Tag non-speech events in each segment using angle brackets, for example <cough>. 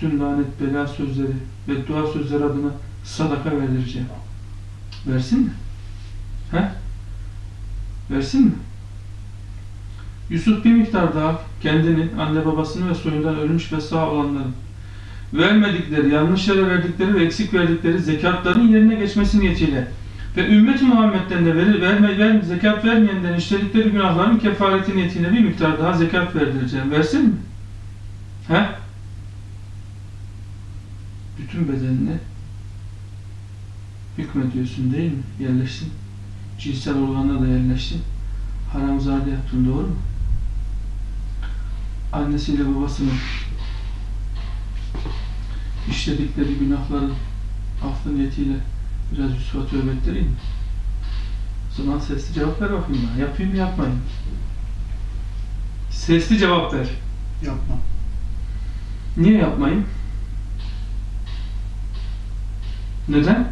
Tüm lanet bela sözleri ve dua sözleri adına sadaka verdireceğim. Versin mi? He? Versin mi? Yusuf bir miktar daha kendini, anne babasını ve soyundan ölmüş ve sağ olanların vermedikleri, yanlış yere verdikleri ve eksik verdikleri zekatların yerine geçmesi niyetiyle ve ümmet-i Muhammed'den de verir, verme, ver, zekat vermeyenden işledikleri günahların kefareti niyetiyle bir miktar daha zekat verdireceğim. Versin mi? He? Bütün bedenine hükmediyorsun değil mi? Yerleşsin. Cinsel organına da yerleşsin. Haramzade yaptın doğru mu? Annesiyle babasının işledikleri günahların affı niyetiyle biraz Yusuf'a tövbe ettireyim mi? O zaman sesli cevap ver bakayım bana. Yapayım mı yapmayayım mı? Sesli cevap ver. Yapma. Niye yapmayayım? Neden?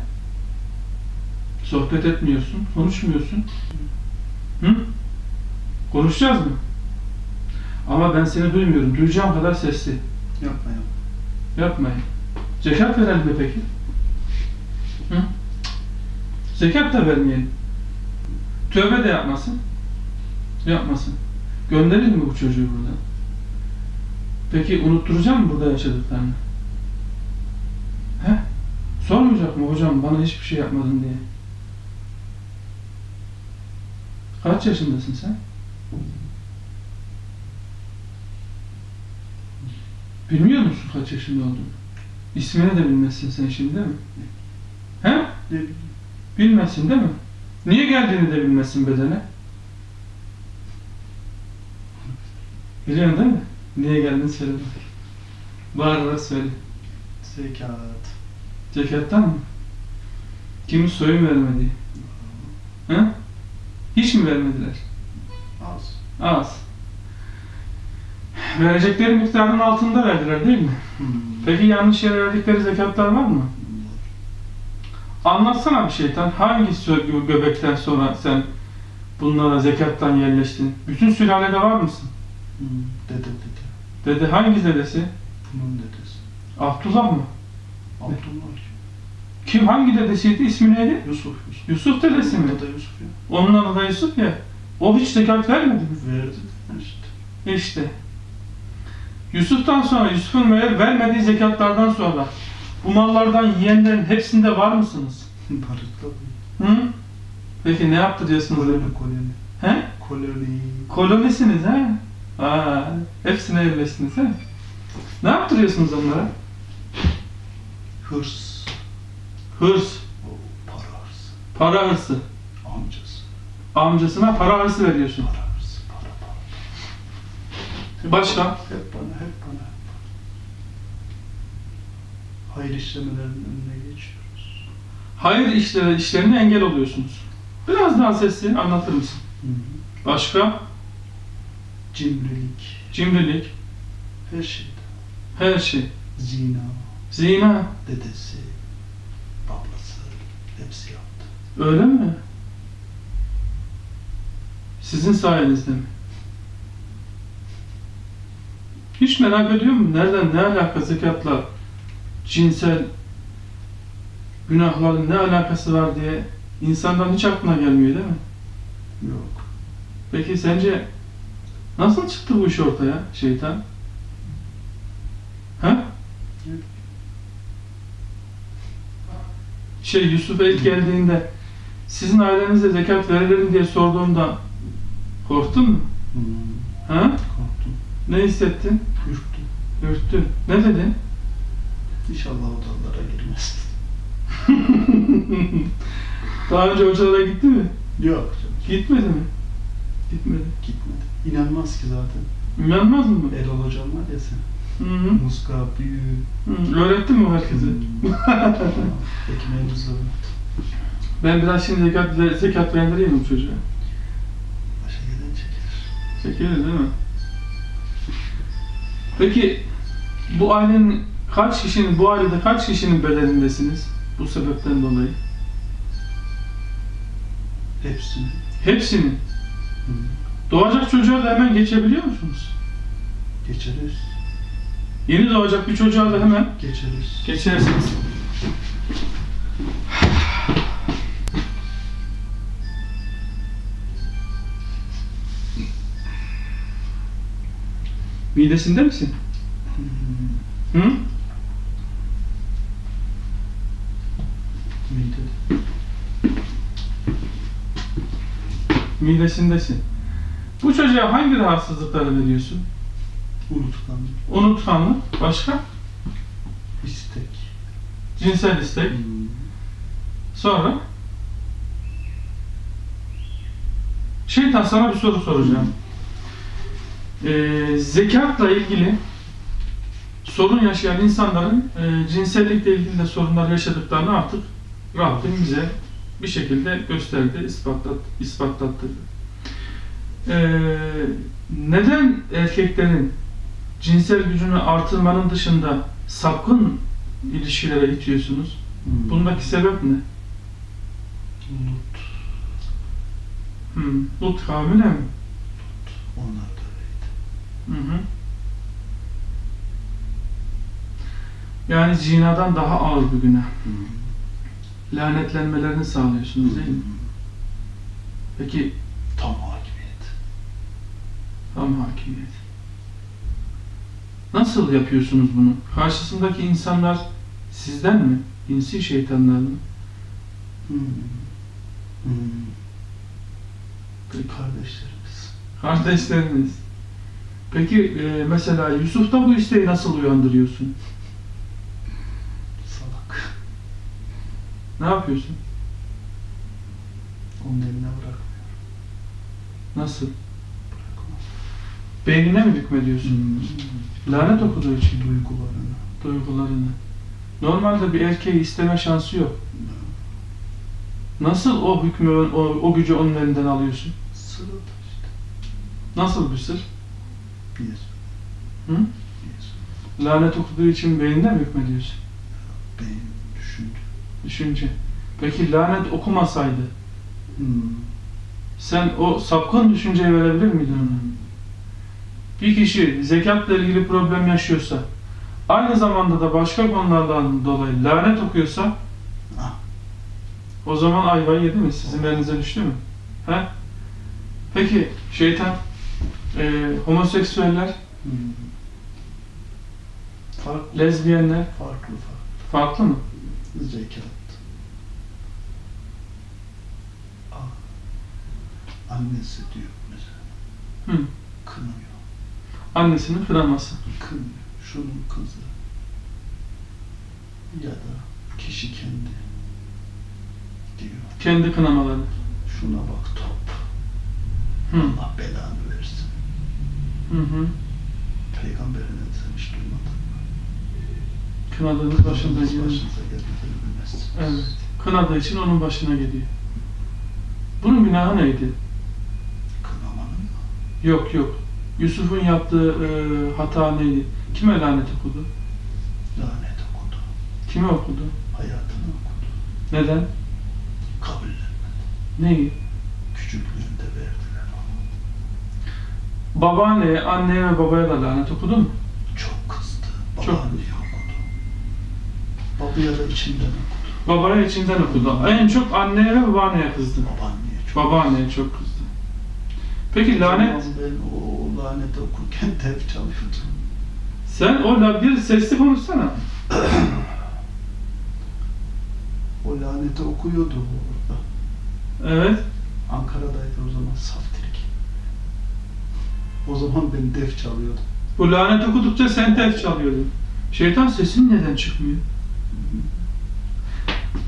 Sohbet etmiyorsun, konuşmuyorsun. Hı? Konuşacağız mı? Ama ben seni duymuyorum. Duyacağım kadar sesli. Yapma yapma. Yapmayın. Zekat verelim mi peki? Hı? Zekat da vermeyelim. Tövbe de yapmasın. Yapmasın. Gönderelim mi bu çocuğu buradan? Peki unutturacak mı burada yaşadıklarını? Sormayacak mı hocam bana hiçbir şey yapmadın diye? Kaç yaşındasın sen? Bilmiyor musun kaç yaşında olduğunu? İsmini de bilmezsin sen şimdi değil mi? He? Bilmezsin değil mi? Niye geldiğini de bilmezsin bedene. Biliyorsun değil mi? Niye geldiğini söyle bakayım. Bağırarak söyle. Zekat. Zekattan mı? Kimin soyun vermediği? He? Hiç mi vermediler? Az. Az. Verecekleri miktarın altında verdiler değil mi? Hmm. Peki yanlış yere verdikleri zekatlar var mı? Anlatsana bir şeytan. Hangi göbekten sonra sen bunlara zekattan yerleştin? Bütün sülalede var mısın? Hmm. Dede dede. Dede hangi dedesi? Bunun dedesi. Abdullah mı? Abdullah. Kim hangi dedesiydi? İsmi neydi? Yusuf Yusuf. Yusuf dedesi mi? Dede Yusuf ya. Onun adı da Yusuf ya. O hiç zekat vermedi mi? Verdi işte. İşte. Yusuf'tan sonra, Yusuf'un ver- vermediği zekatlardan sonra bu mallardan yiyenlerin hepsinde var mısınız? Barıkta Hı? Peki ne yaptı diyorsunuz? Koloni koloni. He? Koloni. Kolonisiniz ha? Aa, hepsine yerleştiniz ha? Ne yaptırıyorsunuz onlara? Hırs. Hırs, O para hırsı. para hırsı. Amcası. Amcasına para hırsı veriyorsun. Para hırsı. Para para. Başka? Hep bana, hep bana. Hayır işlemelerin önüne geçiyoruz. Hayır işleri, işlerine engel oluyorsunuz. Biraz daha sesli anlatır mısın? Hı hı. Başka? Cimrilik. Cimrilik, Her şeyde. her şey. Zina. Zina, Dedesi. Ablası. Hepsi yaptı. öyle mi? Sizin sayenizde mi? Hiç merak ediyor musun? Nereden, ne alaka zekatla cinsel günahların ne alakası var diye insandan hiç aklına gelmiyor değil mi? Yok. Peki sence nasıl çıktı bu iş ortaya şeytan? Ha? Evet. Şey Yusuf ilk geldiğinde sizin ailenize zekat verilir diye sorduğumda korktun mu? Hmm. Ha? Korktum. Ne hissettin? Ürktüm. Ürktün. Ne dedin? İnşallah odalara girmez. <laughs> Daha önce hocalara gitti mi? Yok canım. Gitmedi mi? Gitmedi. Gitmedi. İnanmaz ki zaten. İnanmaz mı? Erol hocam var ya sen. Hı hı. Muska büyü. Hı. Öğrettin mi herkese? Ekmeğimiz var. Ben biraz şimdi zekat, zekat verdireyim mi çocuğa? Başa gelen çekilir. Çekilir değil mi? Peki bu ailenin kaç kişinin, bu ailede kaç kişinin bedenindesiniz? Bu sebepten dolayı. Hepsini. Hepsinin. Hmm. Doğacak çocuğa da hemen geçebiliyor musunuz? Geçeriz. Yeni doğacak bir çocuğa da hemen Geçeriz. geçersiniz. Midesinde misin? Hı? Mide. Midesindesin. Bu çocuğa hangi rahatsızlıkları veriyorsun? Unutkanlık. Unutkanlık, başka? istek. Cinsel istek. Hmm. Sonra? Şeytan sana bir soru soracağım. Ee, zekatla ilgili sorun yaşayan insanların e, cinsellikle ilgili de sorunlar yaşadıklarını artık Rabbim bize bir şekilde gösterdi, ispatlat, ispatlattı. Ee, neden erkeklerin cinsel gücünü artırmanın dışında sapkın ilişkilere itiyorsunuz? Hmm. Bundaki sebep ne? Lut. Hmm. Lut kavmine mi? Onlar da öyleydi. Hı hı. Yani zinadan daha ağır bir günah. Hmm. Lanetlenmelerini sağlıyorsunuz değil mi? Peki Tam hakimiyet. tam hakimiyet. Nasıl yapıyorsunuz bunu? Karşısındaki insanlar sizden mi? İnsi şeytanlar mı? Hmm. Hmm. Peki. Kardeşlerimiz. Kardeşleriniz. Peki e, mesela Yusuf'ta bu isteği nasıl uyandırıyorsun? Salak. Ne yapıyorsun? Onun eline bırakmıyor. Nasıl? Beynine mi hükmediyorsun? Hmm. Lanet okuduğu için Duygularını. duygularını. Normalde bir erkeği isteme şansı yok. Nasıl o hükmü, o, o gücü onun elinden alıyorsun? Sırada işte. Nasıl bir sır? Bir. Hı? Bir. Lanet okuduğu için beynine mi hükmediyorsun? Beyin düşündü. Düşünce. Peki lanet okumasaydı Hmm. sen o sapkın düşünceyi verebilir miydin ona? Bir kişi zekatla ilgili problem yaşıyorsa aynı zamanda da başka konulardan dolayı lanet okuyorsa o zaman ayvayı yedi mi? Sizin elinize düştü mü? He? Peki şeytan e, homoseksüeller. Farklı. lezbiyenler Farklı farklı. farklı mı? Zekat. Ah. Annesi diyor mesela. Hı. Kınıyor. Annesinin kıraması. Kınıyor. Şunun kızı. Ya da kişi kendi diyor. Kendi kınamaları. Şuna bak top. Hı. Allah belanı versin. Hı hı. Peygamberin sen hiç duymadın mı? Kınadığınız başında Başınıza geliyor. gelir bilmezsiniz. Evet. Kınadığı için onun başına geliyor. Bunun günahı neydi? Kınamanın mı? Yok yok. Yusuf'un yaptığı e, hata neydi? Kime lanet okudu? Lanet okudu. Kime okudu? Hayatını okudu. Neden? Kabullenmedi. Neyi? Küçüklüğünde verdiler onu. Babaanneye, anneye ve babaya da lanet okudu mu? Çok kızdı. Babaanneye okudu. Babaya da içinden okudu. Babaya içinden okudu. En çok anneye ve babaanneye kızdı. Babaanneye çok Babaanneye çok kızdı. Peki lanet, Ben o laneti okurken tef çalıyordum. sen o la bir sesli konuşsana. O laneti okuyordu orada. Evet. Ankara'daydı o zaman saftirik. O zaman ben def çalıyordum. Bu lanet okudukça sen tef çalıyordun. Şeytan sesin neden çıkmıyor?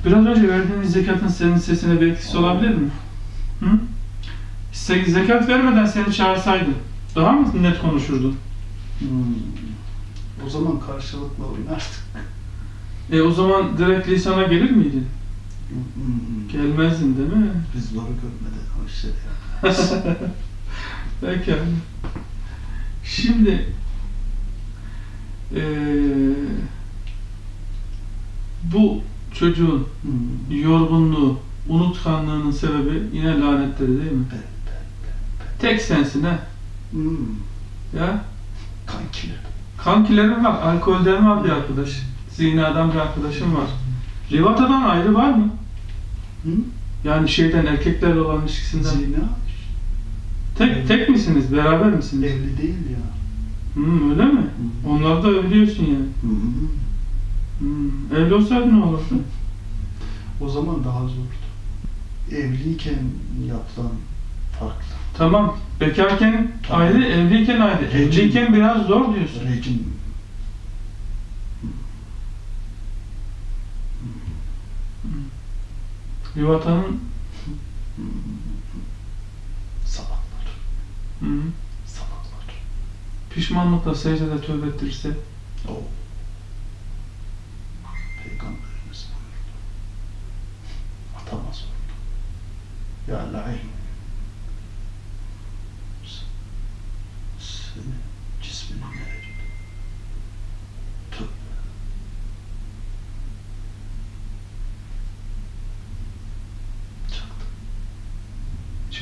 Biraz önce verdiğiniz zekatın senin sesine bir etkisi olabilir mi? Hı? Zekat vermeden seni çağırsaydı daha mı net konuşurdun? Hmm. O zaman karşılıklı oynardık. E o zaman direkt lisana gelir miydin? Hmm. Gelmezdin değil mi? Biz zoru görmeden <laughs> yapmayız. Peki. Şimdi eee, bu çocuğun Hmm. yorgunluğu, unutkanlığının sebebi yine lanetleri değil mi? Ben. Tek sensin ha. Hmm. Ya Kankiler. Kankilerim var, alkolden var bir arkadaş. Zina'dan bir arkadaşım var. Rivata'dan ayrı var mı? Hı? Yani şeyden erkeklerle olan ilişkisinden. Zina Tek, tek misiniz? Beraber misiniz? evli değil ya. Hmm, öyle mi? Hı. Onları da övülüyorsun yani. Hı. Hmm. Evli olsaydı ne olurdu? O zaman daha zordu. Evliyken yapılan farklı. Tamam. Bekarken Tamam. ayrı, evliyken ayrı. Evliyken biraz zor diyorsun. Rejim Rivata'nın salaklar. hmm, Salaklar. pişmanlıkla secdede tövbe ettirirse O.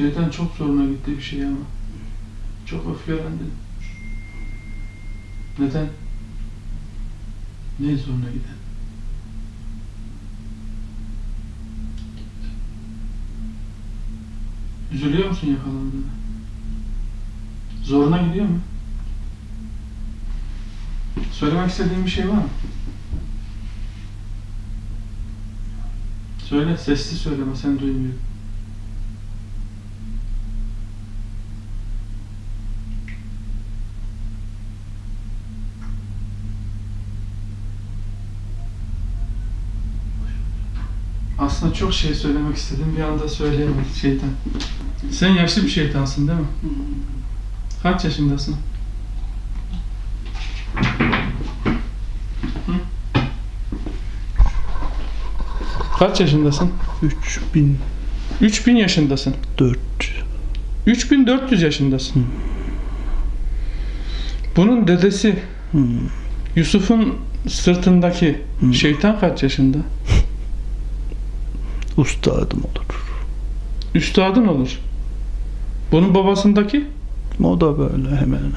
şeytan çok zoruna gitti bir şey ama. Çok öfkelendin. Neden? Ne zoruna giden? Üzülüyor musun yakalandığında? Zoruna gidiyor mu? Söylemek istediğin bir şey var mı? Söyle, sesli söyleme, sen duymuyorum. Aslında çok şey söylemek istedim, bir anda söyleyemedim şeytan. Sen yaşlı bir şeytansın değil mi? Kaç yaşındasın? Hı? Kaç yaşındasın? 3004 3000 yaşındasın. 3400 yaşındasın. Bunun dedesi Hmm. Yusuf'un sırtındaki Hı. şeytan kaç yaşında? <laughs> Ustadım olur. Üstadın olur. Bunun babasındaki O da böyle hemen hemen.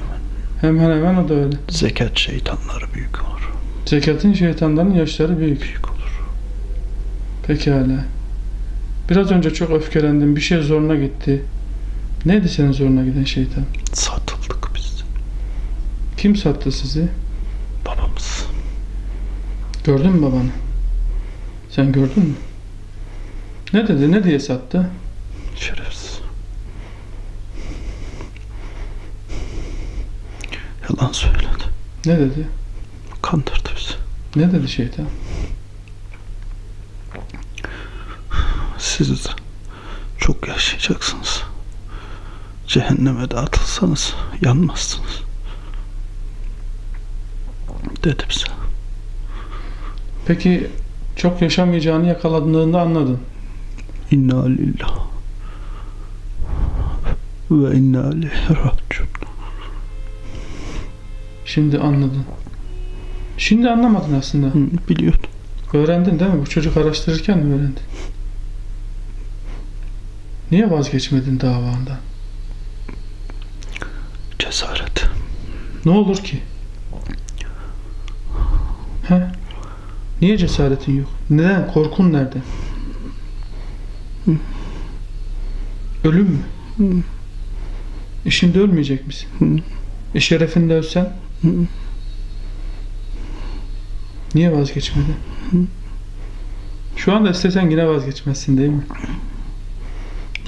hemen hemen o da öyle. Zekat şeytanları büyük olur. Zekatın şeytanların yaşları büyük. Büyük olur. Pekala. Biraz önce çok öfkelendim. Bir şey zoruna gitti. Neydi senin zoruna giden şeytan? Satıldık biz. Kim sattı sizi? Babamız. Gördün mü babanı? Sen gördün mü? Ne dedi? Ne diye sattı? Şerefsiz. Yalan söyledi. Ne dedi? Kandırdı bizi. Ne dedi şeytan? Siz çok yaşayacaksınız. Cehenneme de atılsanız yanmazsınız. Dedi bize. Peki çok yaşamayacağını yakaladığında anladın. İnna lillah ve inna ileyhi raciun. Şimdi anladın. Şimdi anlamadın aslında. Hı, Biliyordum. Öğrendin değil mi? Bu çocuk araştırırken mi öğrendin? Niye vazgeçmedin davandan? Cesaret. Ne olur ki? He? Niye cesaretin yok? Neden? Korkun nerede? Hı. Ölüm mü? Hı. E şimdi ölmeyecek misin? Hı. E şerefinde ölsen? Hı. Niye vazgeçmedin? Hı. Şu anda istesen yine vazgeçmezsin değil mi?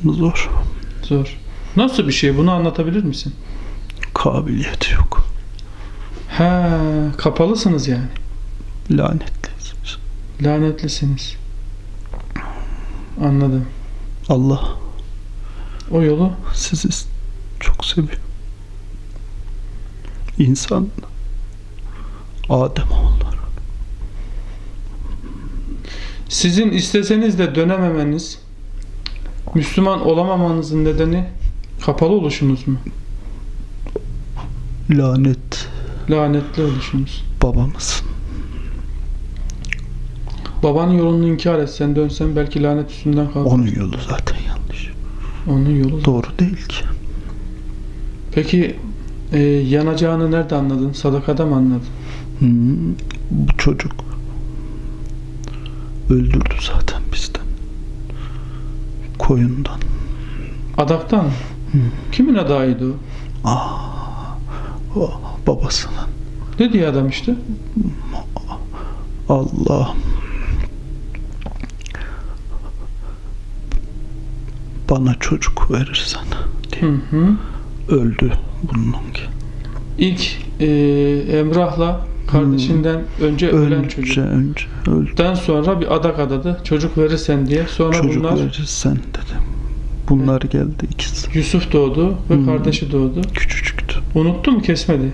Zor. Zor. Nasıl bir şey? Bunu anlatabilir misin? Kabiliyeti yok. Ha, kapalısınız yani. Lanetliyiz biz. Lanetlisiniz. Anladım. Allah O yolu sizi çok seviyor. İnsan Adem oğulları. sizin isteseniz de dönememeniz, Müslüman olamamanızın nedeni kapalı oluşunuz mu? Lanet Lanetli oluşunuz. babamız. Babanın yolunu inkar etsen, dönsen belki lanet üstünden kalkar. Onun yolu zaten yanlış. Onun yolu. Doğru değil ki. Peki Ee, yanacağını nerede anladın? Sadakada mı anladın? Hmm, bu çocuk öldürdü zaten bizden. Koyundan. Adaktan mı? Kimin adağıydı o? Ah, o babasının. Ne diye adam işte? Allah bana çocuk verirsen diye Hı hı. öldü bununki. İlk e, Emrah'la kardeşinden önce ölen Önce çocuk. önce öldü. Den sonra bir adak adadı. Çocuk verirsen diye. Sonra Çocuk bunlar verirsen dedim. Bunlar geldi ikisi. Yusuf doğdu ve Hı. kardeşi doğdu. Küçücüktü. Unuttu mu kesmedi?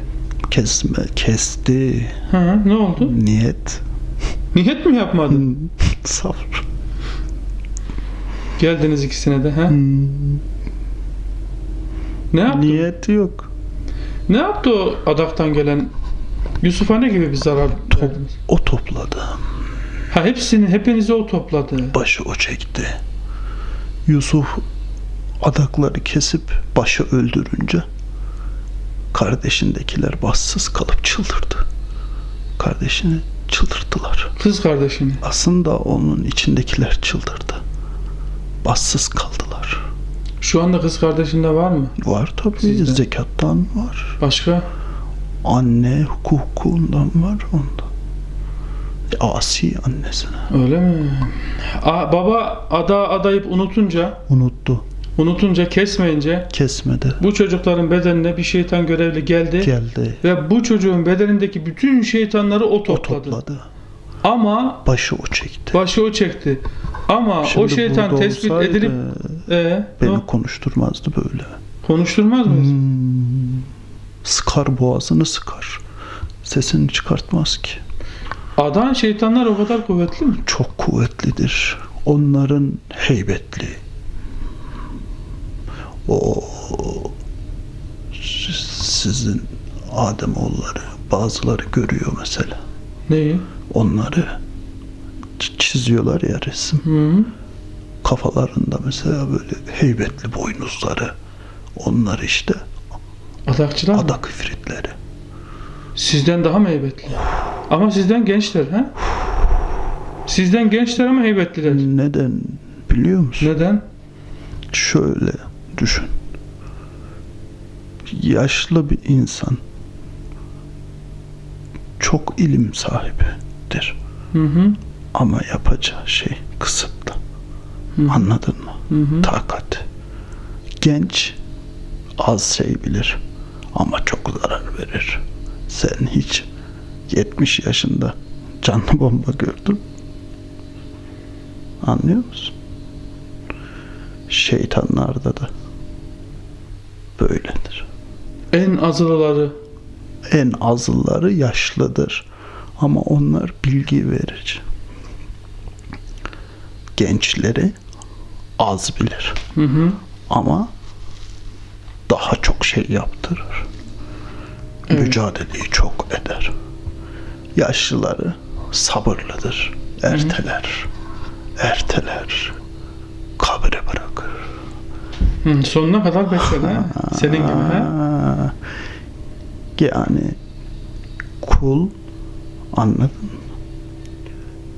Kesme, kesti. Hı, ne oldu? Niyet. Niyet mi yapmadı? Hmm, <laughs> Sabır. Geldiniz ikisine de. He? Hmm, Ne yaptı? Niyeti yok. Ne yaptı o adaktan gelen Yusuf'a ne gibi bir zarar Top, verdiniz? o topladı. Ha hepsini, hepinizi o topladı. Başı o çekti. Yusuf adakları kesip başı öldürünce kardeşindekiler bassız kalıp çıldırdı. Kardeşini çıldırttılar. Kız kardeşini. Aslında onun içindekiler çıldırdı. Bassız kaldılar. Şu anda kız kardeşinde var mı? Var tabii Sizde? zekattan var. Başka? Anne hukukundan var onda. Asi annesine. Öyle mi? A, baba ada adayıp unutunca, Unuttu. unutunca kesmeyince Kesmedi. bu çocukların bedenine bir şeytan görevli geldi. Geldi. Ve bu çocuğun bedenindeki bütün şeytanları o O topladı. topladı. Ama Başı o çekti. başı o çekti. Ama o Şimdi şeytan burada tespit olsaydı edilip e, beni o- konuşturmazdı böyle. konuşturmaz mıyız? Hmm. Sıkar boğazını sıkar. Sesini çıkartmaz ki. Adan şeytanlar o kadar kuvvetli mi? Çok kuvvetlidir. Onların heybetli. O sizin Adem oğulları bazıları görüyor mesela. Neyi? Onları çiziyorlar ya resim. Hı. Kafalarında mesela böyle heybetli boynuzları. Onlar işte Adakçılar mı? adak ifritleri. Sizden daha mı heybetli? Ama sizden gençler ha? Sizden gençler ama heybetliler. Neden biliyor musun? Neden? Şöyle düşün. Yaşlı bir insan çok ilim sahibidir. Hı hı. Ama yapacağı şey kısıtlı. Hı. Anladın mı? Hı hı. Takat. Genç az şey bilir ama çok zarar verir. Sen hiç 70 yaşında canlı bomba gördün. Anlıyor musun? Şeytanlarda da böyledir. En azılıları En azılları yaşlıdır. Ama onlar bilgi verici. Gençleri az bilir. hı hı. ama daha çok şey yaptırır. Evet. Mücadeleyi çok eder. Yaşlıları sabırlıdır. Erteler. Erteler. Kabire bırakır. Hı, sonuna kadar bekler ha? Senin gibi ha? Yani kul anladın mı?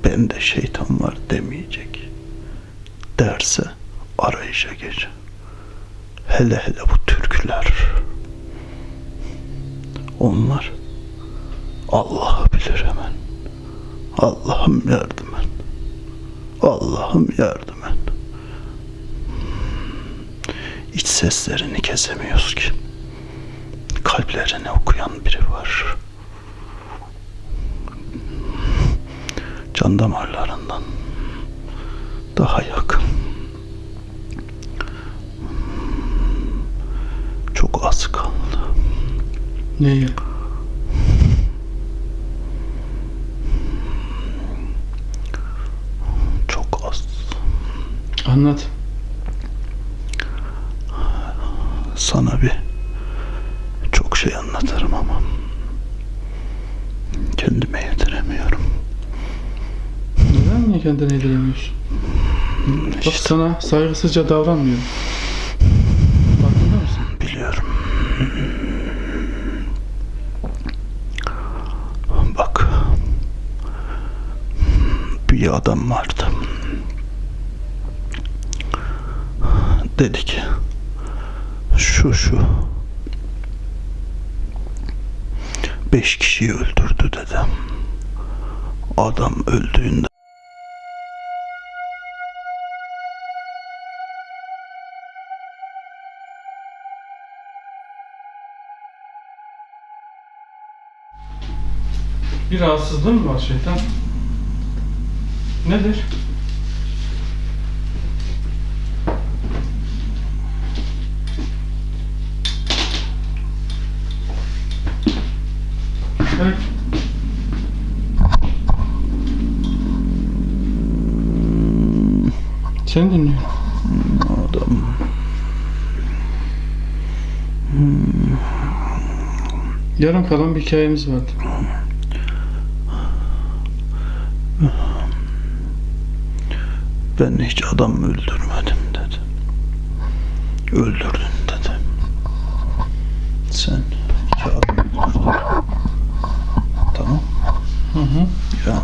Bende şeytan var demeyecek. Derse arayışa geç. Hele hele bu türküler. Onlar Allah'ı bilir hemen. Allah'ım yardım et. Allah'ım yardım et. İç seslerini kesemiyoruz ki. Kalplerini okuyan biri var. Can damarlarından daha yakın. Çok az kaldı. Neyi? Çok az. Anlat. Sana bir çok şey anlatırım ama kendime yediremiyorum. Neden niye kendine yediremiyorsun? Bak işte. sana saygısızca davranmıyorum. Farkında mısın? Biliyorum. Bak. Bir adam vardı. Dedi ki şu şu beş kişiyi öldürdü dedi. Adam öldüğünde Bir rahatsızlığın mı var şeytan? Nedir? Evet. Seni dinliyorum. adam Yarım kalan bir hikayemiz vardı. Ben hiç adam öldürmedim dedi. Öldürdün dedi. Sen iki adam öldürdün. Tamam. Hı hı. Yani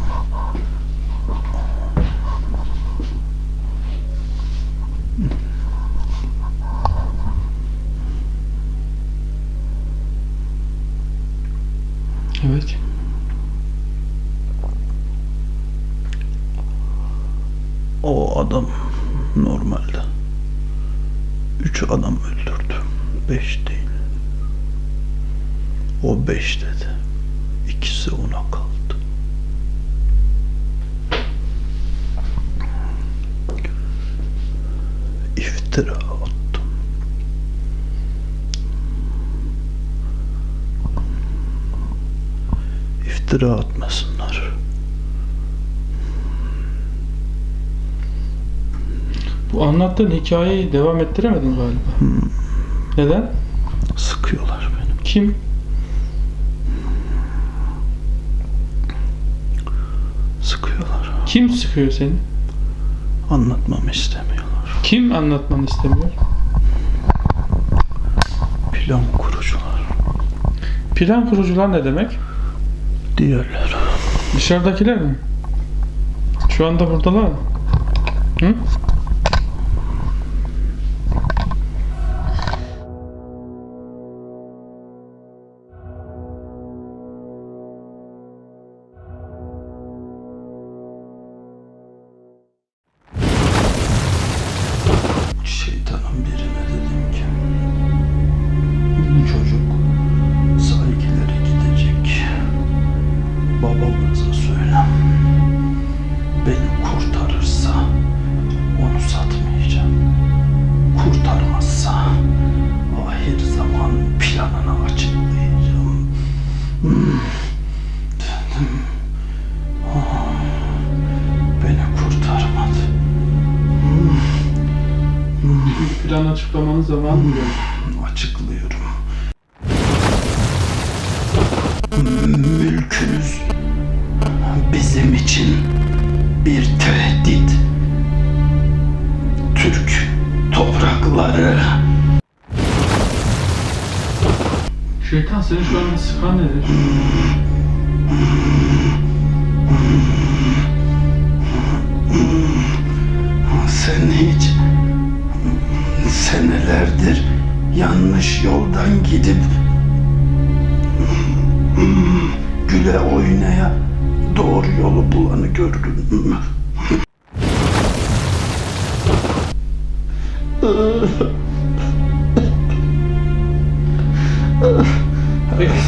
Evet. o adam normalde üç adam öldürdü. Beş değil. O beş dedi. İkisi ona kaldı. İftira attım. İftira atmasınlar. Bu anlattığın hikayeyi devam ettiremedin galiba. Neden? Sıkıyorlar beni. Kim? Sıkıyorlar. Kim sıkıyor seni? Anlatmamı istemiyorlar. Kim anlatmanı istemiyor? Plan kurucular. Plan kurucular ne demek? Diğerler. Dışarıdakiler mi? Şu anda buradalar mı? Hı? Beni kurtarırsa onu satmayacağım. Kurtarmazsa ahir zaman planını açıklayacağım. Hmm. Ah, Beni kurtarmadı. Plan açıklamanın zamanı mı geldi? açıklıyorum. Seni şu anda sıkan nedir? sen hiç senelerdir yanlış yoldan gidip güle oynaya doğru yolu bulanı gördün mü?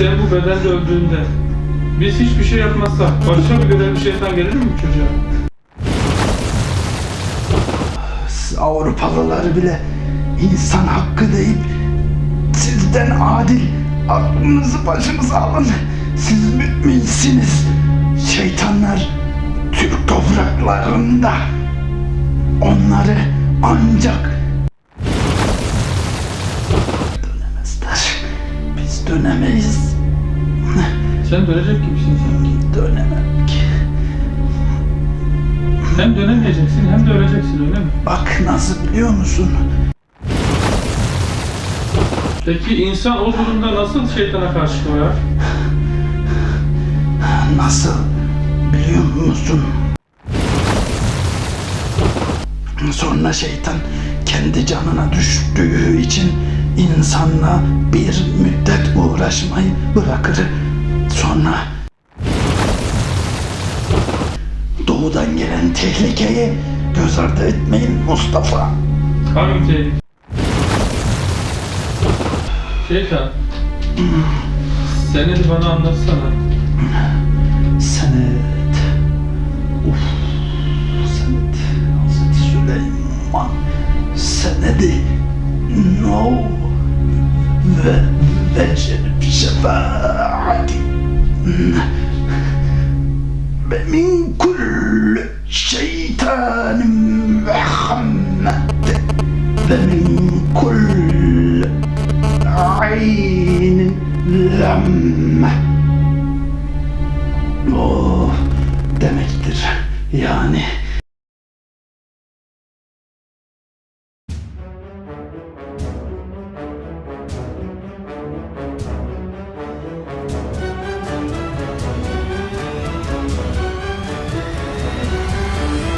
Sen bu bedende öldüğünde biz hiçbir şey yapmazsak başka bir görevli şeytan gelir mi çocuğa? Avrupalılar bile insan hakkı deyip sizden adil aklınızı başınıza alın. Siz müminsiniz. Şeytanlar Türk topraklarında onları ancak dönemeyiz. Sen dönecek gibisin sanki. Dönemem ki. Hem dönemeyeceksin hem de öleceksin öyle mi? Bak nasıl biliyor musun? Peki insan o durumda nasıl şeytana karşı koyar? Nasıl biliyor musun? Sonra şeytan kendi canına düştüğü için insanla bir müddet uğraşmayı bırakır. Sonra doğudan gelen tehlikeyi göz ardı etmeyin Mustafa. Hangi tehlike? Şeytan. Senedi bana anlatsana.